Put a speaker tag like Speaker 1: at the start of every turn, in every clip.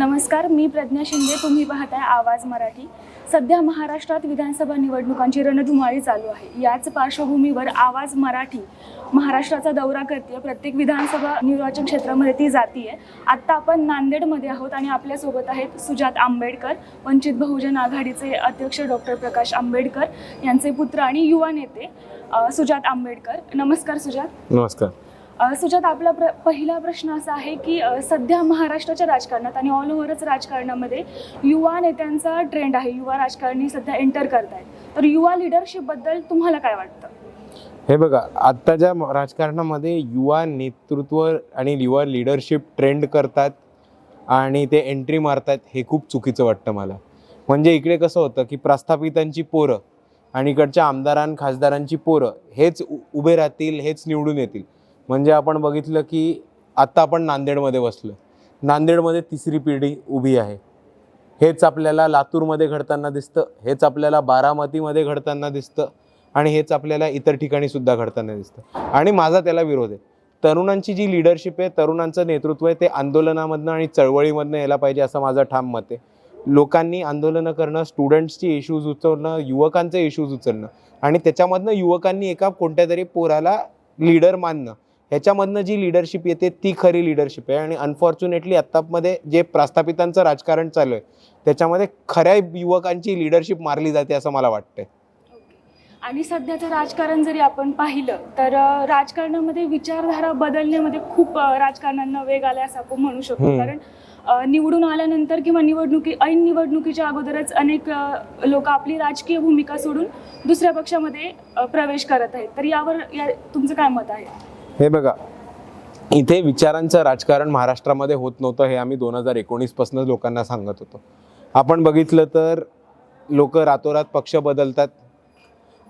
Speaker 1: नमस्कार मी प्रज्ञा शिंदे. तुम्ही पाहताय आवाज मराठी. सध्या महाराष्ट्रात विधानसभा निवडणुकांची रणधुमाळी चालू आहे. याच पार्श्वभूमीवर आवाज मराठी महाराष्ट्राचा दौरा करते प्रत्येक विधानसभा निर्वाचन क्षेत्रामध्ये ती जातीये. आत्ता आपण नांदेडमध्ये आहोत आणि आपल्यासोबत आहेत सुजात आंबेडकर वंचित बहुजन आघाडीचे अध्यक्ष डॉक्टर प्रकाश आंबेडकर यांचे पुत्र आणि युवा नेते सुजात आंबेडकर. नमस्कार सुजात.
Speaker 2: नमस्कार.
Speaker 1: सुजात आपला प्र पहिला प्रश्न असा आहे की सध्या महाराष्ट्राच्या राजकारणात आणि ऑल ओव्हरच राजकारणामध्ये युवा नेत्यांचा ट्रेंड आहे. युवा राजकारणी सध्या एंटर करत आहेत तर युवा लिडरशिपबद्दल तुम्हाला काय वाटतं?
Speaker 2: हे बघा आत्ताच्या राजकारणामध्ये युवा नेतृत्व आणि युवा लिडरशिप ट्रेंड करतात आणि ते एंट्री मारतात हे खूप चुकीचं वाटतं मला. म्हणजे इकडे कसं होतं की प्रस्थापितांची पोरं आणि इकडच्या आमदारां खासदारांची पोरं हेच उ- उभे राहतील हेच निवडून येतील. म्हणजे आपण बघितलं की आत्ता आपण नांदेडमध्ये बसलो नांदेडमध्ये तिसरी पिढी उभी आहे. हेच आपल्याला लातूरमध्ये घडताना दिसतं हेच आपल्याला बारामतीमध्ये घडताना दिसतं आणि हेच आपल्याला इतर ठिकाणी सुद्धा घडताना दिसतं. आणि माझा त्याला विरोध आहे. तरुणांची जी लिडरशिप आहे तरुणांचं नेतृत्व आहे ते आंदोलनामधनं आणि चळवळीमधनं यायला पाहिजे असं माझं ठाम मत आहे. लोकांनी आंदोलनं करणं स्टुडंट्सची इश्यूज उचलणं युवकांचे इश्यूज उचलणं आणि त्याच्यामधनं युवकांनी एका कोणत्या तरी पोराला लीडर मानणं. ह्याच्यामधनं जी लिडरशिप येते ती खरी लिडरशिप आहे. आणि अनफॉर्च्युनेटली आत्तामध्ये जे प्रस्थापितांचं राजकारण चालू आहे त्याच्यामध्ये खऱ्या युवकांची लिडरशिप मारली जाते असं मला वाटतंय.
Speaker 1: आणि सध्याचं राजकारण जरी आपण पाहिलं तर राजकारणामध्ये विचारधारा बदलण्यामध्ये खूप अ, राजकारण्यांना वेग आला असं आपण म्हणू शकतो. कारण निवडून आल्यानंतर किंवा निवडणुकी ऐन निवडणुकीच्या अगोदरच अनेक लोक आपली राजकीय भूमिका सोडून दुसऱ्या पक्षामध्ये प्रवेश करत आहेत. तर यावर या तुमचं काय मत आहे?
Speaker 2: हे बघा इथे विचारांचं राजकारण महाराष्ट्रामध्ये होत नव्हतं हे आम्ही दोन हजार एकोणीसपासूनच लोकांना सांगत होतो. आपण बघितलं तर लोक रातोरात पक्ष बदलतात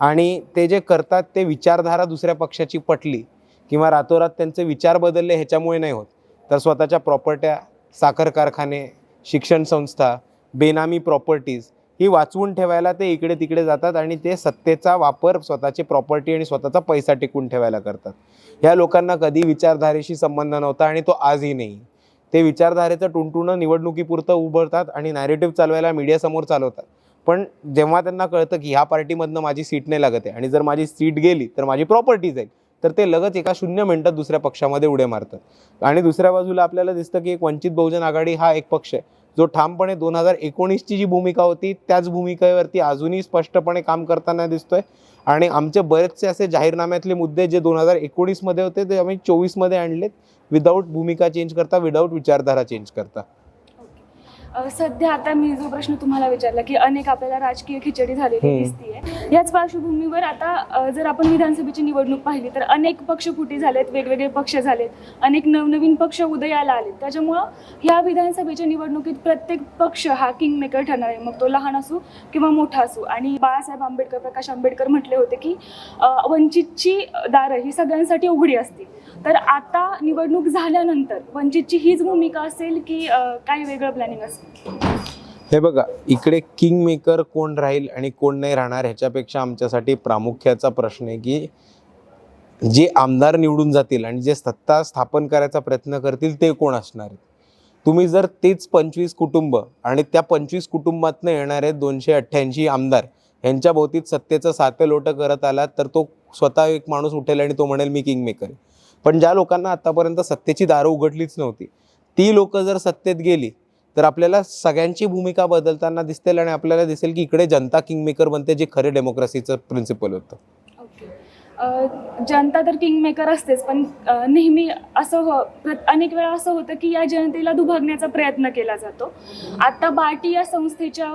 Speaker 2: आणि ते जे करतात ते विचारधारा दुसऱ्या पक्षाची पटली किंवा रातोरात त्यांचे विचार बदलले ह्याच्यामुळे नाही होत. तर स्वतःच्या प्रॉपर्ट्या साखर कारखाने शिक्षण संस्था बेनामी प्रॉपर्टीज ही वाचवून ठेवायला ते इकडे तिकडे जातात आणि ते सत्तेचा वापर स्वतःची प्रॉपर्टी आणि स्वतःचा पैसा टिकून ठेवायला करतात. ह्या लोकांना कधी विचारधारेशी संबंध नव्हता आणि तो आजही नाही. ते विचारधारेचं टुणटुणं निवडणुकीपुरतं उभरतात आणि नॅरेटिव्ह चालवायला मीडियासमोर चालवतात. पण जेव्हा त्यांना कळतं की ह्या पार्टीमधनं माझी सीट नाही लागत आहे आणि जर माझी सीट गेली तर माझी प्रॉपर्टी जाईल तर ते लगेच एका शून्य मिनटात दुसऱ्या पक्षामध्ये उड्या मारतात. आणि दुसऱ्या बाजूला आपल्याला दिसतं की एक वंचित बहुजन आघाडी हा एक पक्ष आहे. जो ठामपणे दोन हजार एकोणीसची जी भूमिका होती त्याच भूमिकेवरती अजूनही स्पष्टपणे काम करताना दिसतोय. आणि आमचे बरेचसे असे जाहीरनाम्यातले मुद्दे जे दोन हजार एकोणीसमध्ये होते ते आम्ही चोवीसमध्ये आणलेत. विदाऊट भूमिका चेंज करता विदाऊट विचारधारा चेंज करता.
Speaker 1: सध्या आता मी जो प्रश्न तुम्हाला विचारला की अनेक आपल्याला राजकीय खिचडी झालेली. दिसतीये याच पार्श्वभूमीवर आता जर आपण विधानसभेची निवडणूक पाहिली तर अनेक पक्ष फुटी झालेत वेगवेगळे पक्ष झालेत अनेक नवनवीन पक्ष उदयाला आलेत. त्याच्यामुळं ह्या विधानसभेच्या निवडणुकीत प्रत्येक पक्ष हा किंग मेकर ठरणार आहे. मग तो लहान असू किंवा मोठा असू. आणि बाळासाहेब आंबेडकर प्रकाश आंबेडकर म्हटले होते की वंचितची दारं ही सगळ्यांसाठी उघडी असतील. तर आता निवडणूक झाल्यानंतर वंचितची हीच भूमिका असेल की काही वेगळं प्लॅनिंग असेल?
Speaker 2: हे बघा इकडे किंग मेकर कोण राहील आणि कोण नाही राहणार ह्याच्यापेक्षा आमच्यासाठी प्रामुख्याचा प्रश्न आहे की जे आमदार निवडून जातील आणि जे सत्ता स्थापन करायचा प्रयत्न करतील ते कोण असणार आहेत? तुम्ही जर तेच पंचवीस कुटुंब आणि त्या पंचवीस कुटुंबातनं येणारे दोनशे अठ्ठ्याऐंशी आमदार यांच्या भोवतीत सत्तेचं साते लोटं करत आलात तर तो स्वतः एक माणूस उठेल आणि तो म्हणेल मी किंग मेकर आहे. पण ज्या लोकांना आतापर्यंत सत्तेची दारं उघडलीच नव्हती ती लोक जर सत्तेत गेली तर आपल्याला सगळ्यांची भूमिका बदलताना दिसतील आणि आपल्याला दिसेल की इकडे जनता किंगमेकर बनते जे खरे डेमोक्रेसीचं प्रिन्सिपल होतं.
Speaker 1: जनता तर किंग मेकर असतेच पण नेहमी असं हो अनेक वेळा असं होतं की या जनतेला दुभागण्याचा प्रयत्न केला जातो. आता बार्टी या संस्थेच्या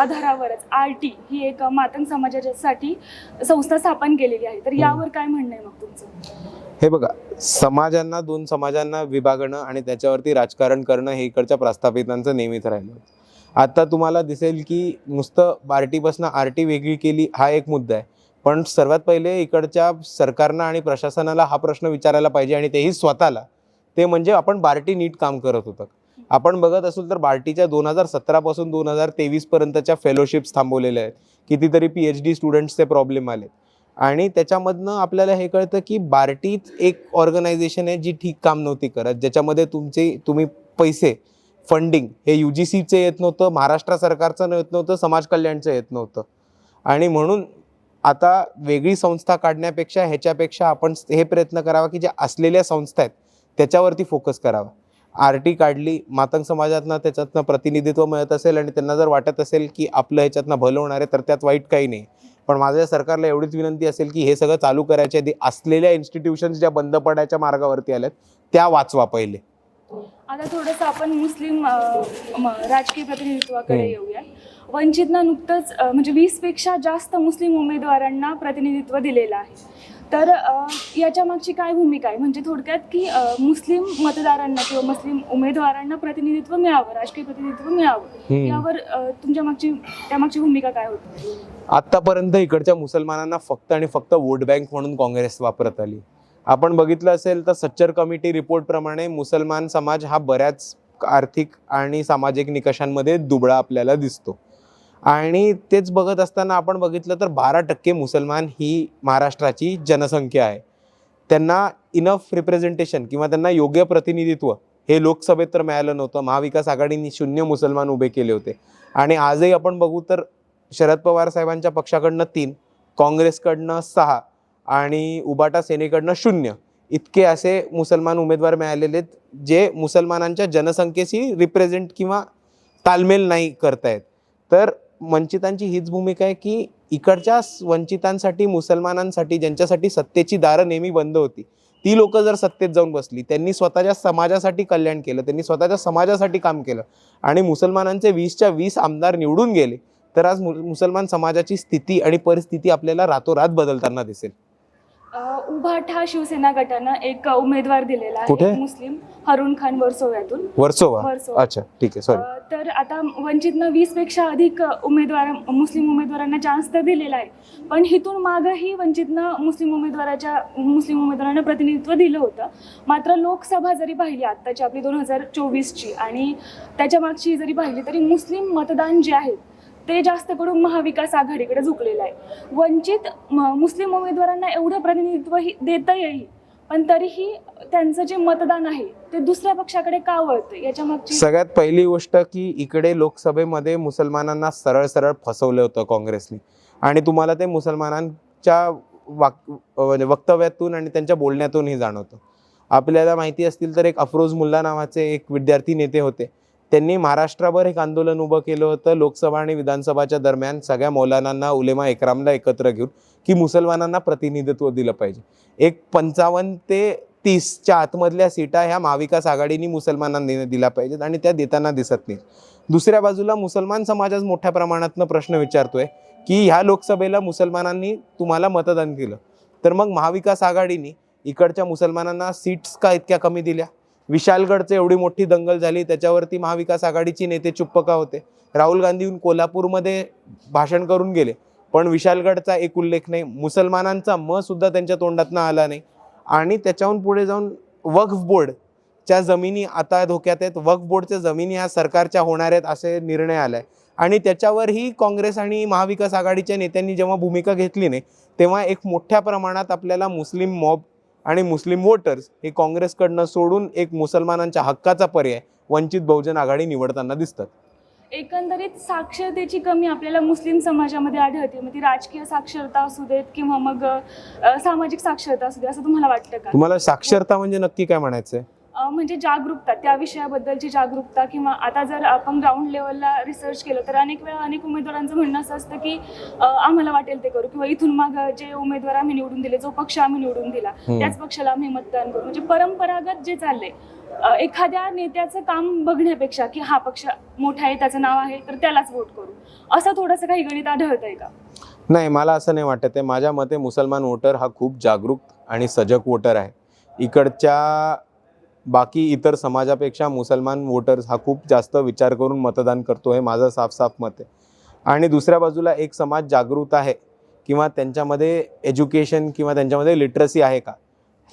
Speaker 1: आधारावरच आर टी ही एक मातंग समाजासाठी संस्था स्थापन केलेली आहे. तर यावर काय म्हणणं आहे मग तुमचं?
Speaker 2: हे बघा समाजांना दोन समाजांना विभागणं आणि त्याच्यावरती राजकारण करणं हे इकडच्या प्रस्थापितांचं नेहमीच राहिलं आता तुम्हाला दिसेल की नुसतं बार्टीपासून आर टी वेगळी केली हा एक मुद्दा आहे. पण सर्वात पहिले इकडच्या सरकारनं आणि प्रशासनाला हा प्रश्न विचारायला पाहिजे आणि तेही स्वतःला. ते म्हणजे आपण बार्टी नीट काम करत होतं. आपण बघत असू तर बार्टीच्या दोन हजार सतरापासून दोन हजार तेवीसपर्यंतच्या फेलोशिप्स थांबवलेल्या आहेत. कितीतरी पी एच डी स्टुडंट्सचे प्रॉब्लेम आले आणि त्याच्यामधनं आपल्याला हे कळतं की बार्टीच एक ऑर्गनायझेशन आहे जी ठीक काम नव्हती करत ज्याच्यामध्ये तुमचे तुम्ही पैसे फंडिंग हे यू जी सीचं येत नव्हतं महाराष्ट्र सरकारचं येत नव्हतं समाज कल्याणचं येत नव्हतं. आणि म्हणून आता वेगळी संस्था काढण्यापेक्षा ह्याच्यापेक्षा आपण हे प्रयत्न करावा की ज्या असलेल्या संस्था आहेत त्याच्यावरती फोकस करावा. आर टी काढली मातंग समाजातनं त्याच्यातनं प्रतिनिधित्व मिळत असेल आणि त्यांना जर वाटत असेल की आपलं ह्याच्यातनं भलं होणार आहे तर त्यात वाईट काही नाही. पण माझ्या सरकारला एवढीच विनंती असेल की हे सगळं चालू करायच्या आधी असलेल्या इन्स्टिट्यूशन्स ज्या बंद पडायच्या मार्गावरती आल्यात त्या वाचवा पहिले.
Speaker 1: आता थोडंसं आपण मुस्लिम राजकीय प्रतिनिधित्वाकडे. येऊया वंचितनं नुकतंच म्हणजे वीसपेक्षा जास्त मुस्लिम उमेदवारांना प्रतिनिधित्व दिलेलं आहे. तर याच्या मागची काय भूमिका आहे? म्हणजे थोडक्यात की मुस्लिम मतदारांना किंवा मुस्लिम उमेदवारांना प्रतिनिधित्व मिळावं राजकीय प्रतिनिधित्व मिळावं. यावर तुमच्या मागची त्यामागची भूमिका काय होती?
Speaker 2: आतापर्यंत इकडच्या मुसलमानांना फक्त आणि फक्त वोट बँक म्हणून काँग्रेस वापरत आली. आपण बघितलं असेल तर सच्चर कमिटी रिपोर्टप्रमाणे मुसलमान समाज हा बऱ्याच आर्थिक आणि सामाजिक निकषांमध्ये दुबळा आपल्याला दिसतो. आणि तेच बघत असताना आपण बघितलं तर बारा टक्के मुसलमान ही महाराष्ट्राची जनसंख्या आहे. त्यांना इनफ रिप्रेझेंटेशन किंवा त्यांना योग्य प्रतिनिधित्व हे लोकसभेत तर मिळालं नव्हतं. महाविकास आघाडीने शून्य मुसलमान उभे केले होते. आणि आजही आपण बघू तर शरद पवार साहेबांच्या पक्षाकडनं तीन काँग्रेसकडनं सहा आणि उबाटा सेनेकडनं शून्य. इतके असे मुसलमान उमेदवार मिळालेले आहेत जे मुसलमानांच्या जनसंख्येशी रिप्रेझेंट किंवा तालमेल नाही करतायत. तर वंचितांची हीच भूमिका आहे की इकडच्या वंचितांसाठी मुसलमानांसाठी ज्यांच्यासाठी सत्तेची दारं नेहमी बंद होती ती लोक जर सत्तेत जाऊन बसली त्यांनी स्वतःच्या समाजासाठी कल्याण केलं त्यांनी स्वतःच्या समाजासाठी काम केलं आणि मुसलमानांचे वीसच्या वीस आमदार निवडून गेले तर आज मुसलमान समाजाची स्थिती आणि परिस्थिती आपल्याला रातोरात बदलताना दिसेल
Speaker 1: उभाठा शिवसेना गटानं एक उमेदवार दिलेला? आहे मुस्लिम हरुण खान वर्सोव्यातून
Speaker 2: वर्सोवा. अच्छा ठीक आहे सॉरी
Speaker 1: तर आता वंचितनं वीसपेक्षा अधिक उमेदवार मुस्लिम उमेदवारांना चान्स तर दिलेला आहे. पण हिथून मागंही वंचितनं मुस्लिम उमेदवाराच्या मुस्लिम उमेदवारांना प्रतिनिधित्व दिलं होतं. मात्र लोकसभा जरी पाहिली आत्ताची आपली दोन हजार चोवीसची आणि त्याच्या मागची जरी पाहिली तरी मुस्लिम मतदान जे आहे ते जास्त करून महाविकास आघाडीकडे झुकलेलं आहे. वंचित म- मुस्लिम उमेदवारांना एवढं प्रतिनिधित्व ही देता येईल पण तरीही त्यांचं जे मतदान आहे ते दुसऱ्या पक्षाकडे का वळतं याच्या मागची
Speaker 2: सगळ्यात पहिली गोष्ट की इकडे लोकसभेमध्ये मुसलमानांना सरळ सरळ फसवलं होतं काँग्रेसने. आणि तुम्हाला ते मुसलमानांच्या वाक म्हणजे वक्तव्यातून आणि त्यांच्या बोलण्यातूनही जाणवतं. आपल्याला माहिती असतील तर एक अफरोज मुल्ला नावाचे एक विद्यार्थी नेते होते. त्यांनी महाराष्ट्राभर एक आंदोलन उभं केलं होतं. लोकसभा आणि विधानसभाच्या दरम्यान सगळ्या मौलानांना उलेमा एकरामला एकत्र घेऊन की मुसलमानांना प्रतिनिधित्व दिलं पाहिजे. एक पंचावन्न ते तीसच्या आतमधल्या सीटा ह्या महाविकास आघाडीने मुसलमानांना दिल्या पाहिजेत आणि त्या देताना दिसत नाहीत. दुसऱ्या बाजूला मुसलमान समाजच मोठ्या प्रमाणातनं प्रश्न विचारतोय की ह्या लोकसभेला मुसलमानांनी तुम्हाला मतदान केलं तर मग महाविकास आघाडीने इकडच्या मुसलमानांना सीट्स का इतक्या कमी दिल्या? विशालगडचं एवढी मोठी दंगल झाली त्याच्यावरती महाविकास आघाडीची नेते चुप्प का होते. राहुल गांधी येऊन कोल्हापूरमध्ये भाषण करून गेले. पण विशालगडचा एक उल्लेख नाही. मुसलमानांचा म सुद्धा त्यांच्या तोंडातनं आला नाही. आणि त्याच्याहून पुढे जाऊन वक्फ बोर्डच्या जमिनी आता धोक्यात आहेत. वक्फ बोर्डच्या जमिनी ह्या सरकारच्या होणार आहेत असे निर्णय आलाय. आणि त्याच्यावरही काँग्रेस आणि महाविकास आघाडीच्या नेत्यांनी जेव्हा भूमिका घेतली नाही तेव्हा एक मोठ्या प्रमाणात आपल्याला मुस्लिम मॉब आणि मुस्लिम वोटर्स हे काँग्रेसकडनं सोडून एक मुसलमानांच्या हक्काचा पर्याय वंचित बहुजन आघाडी निवडताना दिसतात.
Speaker 1: एकंदरीत साक्षरतेची कमी आपल्याला मुस्लिम समाजामध्ये आढळते. मग ती राजकीय साक्षरता असू देत किंवा मग सामाजिक साक्षरता असू दे असं तुम्हाला वाटतं का?
Speaker 2: तुम्हाला साक्षरता म्हणजे नक्की काय म्हणायचंय?
Speaker 1: अ, म्हणजे जागरूकता त्या विषयाबद्दलची जागरूकता किंवा आता जर आपण ग्राउंड लेवलला रिसर्च केलं तर अनेक वेळा अनेक उमेदवारांचं म्हणणं असं असतं की आम्हाला वाटेल ते करू किंवा इथून माग जे उमेदवार आम्ही निवडून दिले जो पक्ष आम्ही निवडून दिला. त्याच पक्षाला आम्ही मतदान करू. म्हणजे परंपरागत जे चाललंय एखाद्या नेत्याचं काम बघण्यापेक्षा की हा पक्ष मोठा आहे त्याचं नाव आहे तर त्यालाच वोट करू. असं थोडंसं काही गणित आढळत आहे का?
Speaker 2: नाही मला असं नाही वाटत आहे. माझ्या मते मुसलमान वोटर हा खूप जागरूक आणि सजग वोटर आहे. इकडच्या बाकी इतर समाजापेक्षा मुसलमान वोटर्स हा खूप जास्त विचार करून मतदान करतो हे माझं साफ साफ मत आहे. आणि दुसऱ्या बाजूला एक समाज जागृत आहे किंवा त्यांच्यामध्ये एज्युकेशन किंवा त्यांच्यामध्ये लिटरसी आहे का?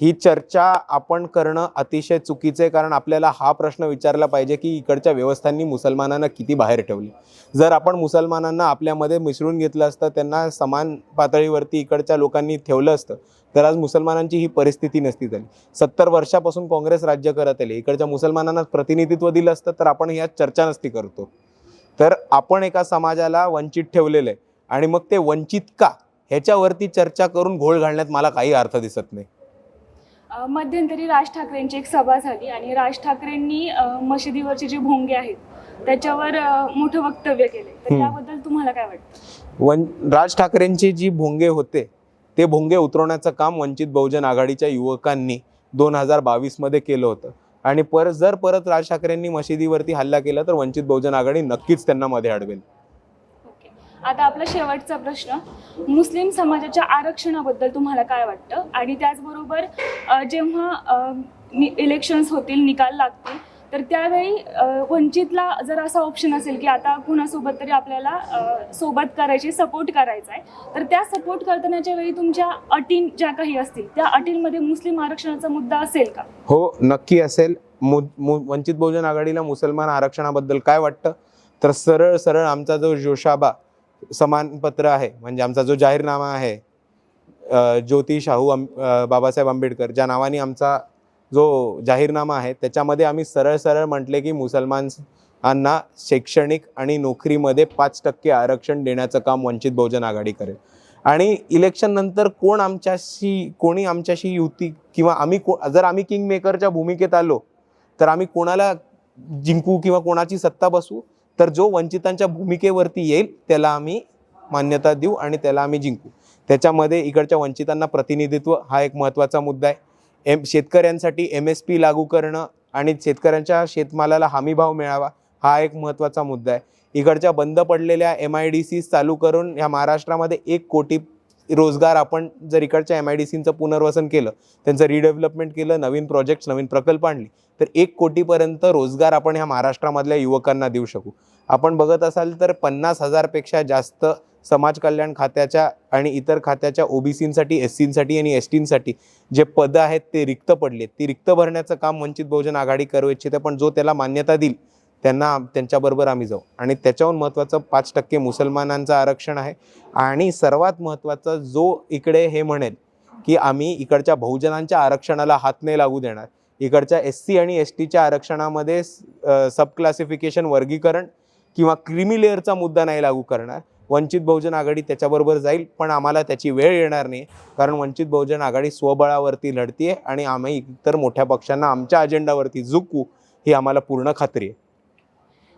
Speaker 2: ही चर्चा आपण करणं अतिशय चुकीचं आहे कारण आपल्याला हा प्रश्न विचारला पाहिजे की इकडच्या व्यवस्थांनी मुसलमानांना किती बाहेर ठेवले. जर आपण मुसलमानांना आपल्यामध्ये मिसळून घेतलं असतं त्यांना समान पातळीवरती इकडच्या लोकांनी ठेवलं असतं तर आज मुसलमानांची ही परिस्थिती नसती झाली. सत्तर वर्षापासून काँग्रेस राज्य करत आले इकडच्या मुसलमानांना प्रतिनिधित्व दिलं असतं तर आपण ह्या चर्चा नसती करतो. तर आपण एका समाजाला वंचित ठेवलेलं आहे आणि मग ते वंचित का? ह्याच्यावरती चर्चा करून घोळ घालण्यात मला काही अर्थ दिसत नाही.
Speaker 1: मध्यंतरी राज ठाकरेंची एक सभा झाली आणि राज ठाकरेंनी मशिदीवरचे जे भोंगे आहेत त्याच्यावर मोठं वक्तव्य केले तर. त्याबद्दल तुम्हाला काय वाटतं?
Speaker 2: वन राज ठाकरेंची जी भोंगे होते ते भोंगे उतरवण्याचं काम वंचित बहुजन आघाडीच्या युवकांनी दोन हजार बावीसमध्ये केलं होतं. आणि परत जर परत राज ठाकरेंनी मशिदीवरती हल्ला केला तर वंचित बहुजन आघाडी नक्कीच त्यांना मध्ये अडवेल
Speaker 1: आता आपला शेवटचा प्रश्न मुस्लिम समाजाच्या आरक्षणाबद्दल तुम्हाला काय वाटतं? आणि त्याचबरोबर जेव्हा इलेक्शन्स होतील निकाल लागतील तर त्यावेळी वंचितला जर असा ऑप्शन असेल की आता कुणासोबत तरी आपल्याला सोबत करायची सपोर्ट करायचा आहे तर त्या सपोर्ट करतानाच्या वेळी तुमच्या अटी ज्या काही असतील त्या अटींमध्ये मुस्लिम आरक्षणाचा मुद्दा असेल का?
Speaker 2: हो नक्की असेल. मु मु वंचित बहुजन आघाडीला मुसलमान आरक्षणाबद्दल काय वाटतं? तर सरळ सरळ आमचा जो जोशाबा समानपत्र आहे. म्हणजे आमचा जो जाहीरनामा आहे ज्योती शाहू आं बाबासाहेब आंबेडकर ज्या नावाने आमचा जो जाहीरनामा आहे त्याच्यामध्ये आम्ही सरळ सरळ म्हटले की मुसलमानांना शैक्षणिक आणि नोकरीमध्ये पाच टक्के आरक्षण देण्याचं काम वंचित बहुजन आघाडी करेल. आणि इलेक्शन नंतर कोण आमच्याशी कोणी आमच्याशी युती किंवा आम्ही को जर आम्ही किंग मेकरच्या भूमिकेत आलो तर आम्ही कोणाला जिंकू किंवा कोणाची सत्ता बसू तर जो वंचितांच्या भूमिकेवरती येईल त्याला आम्ही मान्यता देऊ आणि त्याला आम्ही जिंकू. त्याच्यामध्ये इकडच्या वंचितांना प्रतिनिधित्व हा एक महत्त्वाचा मुद्दा आहे. एम शेतकऱ्यांसाठी एम एस पी लागू करणं आणि शेतकऱ्यांच्या शेतमालाला हमीभाव मिळावा हा एक महत्त्वाचा मुद्दा आहे. इकडच्या बंद पडलेल्या एम आय डी सीज चालू करून ह्या महाराष्ट्रामध्ये एक कोटी रोजगार आपण जर इकडच्या एम आय डी सींचं पुनर्वसन केलं त्यांचं रिडेव्हलपमेंट केलं नवीन प्रोजेक्ट्स नवीन प्रकल्प आणले तर एक कोटीपर्यंत रोजगार आपण ह्या महाराष्ट्रामधल्या युवकांना देऊ शकू. आपण बघत असाल तर पन्नास हजारपेक्षा जास्त समाज कल्याण खात्याच्या आणि इतर खात्याच्या ओबीसींसाठी एस सींसाठी आणि एस टींसाठी जे पदं आहेत ते रिक्त पडले ती रिक्त भरण्याचं काम वंचित बहुजन आघाडी करू इच्छिते पण जो त्याला मान्यता देईल त्यांना त्यांच्याबरोबर आम्ही जाऊ. आणि त्याच्याहून महत्त्वाचं पाच टक्के मुसलमानांचं आरक्षण आहे. आणि सर्वात महत्त्वाचं जो इकडे हे म्हणेल की आम्ही इकडच्या बहुजनांच्या आरक्षणाला हात नाही लागू देणार. इकडच्या एस सी आणि एस टीच्या आरक्षणामध्ये सब क्लासिफिकेशन वर्गीकरण किंवा क्रिमी लेअरचा मुद्दा नाही लागू करणार. वंचित बहुजन आघाडी त्याच्याबरोबर जाईल पण आम्हाला त्याची वेळ येणार नाही. कारण वंचित बहुजन आघाडी स्वबळावरती लढतीये आणि आम्ही इतर मोठ्या पक्षांना आमच्या अजेंडावरती झुकू ही आम्हाला पूर्ण खात्री आहे.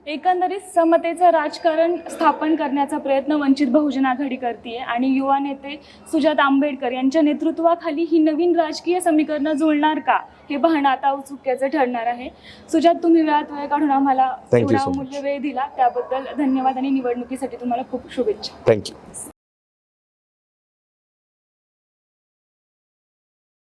Speaker 1: एकंदरीत समतेचं राजकारण स्थापन करण्याचा प्रयत्न वंचित बहुजन आघाडी करते आणि युवा नेते सुजात आंबेडकर यांच्या नेतृत्वाखाली ही नवीन राजकीय समीकरणं जुळणार का हे पाहणं आता औत्सुक्याचं ठरणार आहे. सुजात तुम्ही वेळात वेळ काढून आम्हाला एवढा. अमूल्य वेळ दिला. त्याबद्दल धन्यवाद आणि निवडणुकीसाठी तुम्हाला खूप शुभेच्छा.
Speaker 2: थँक्यू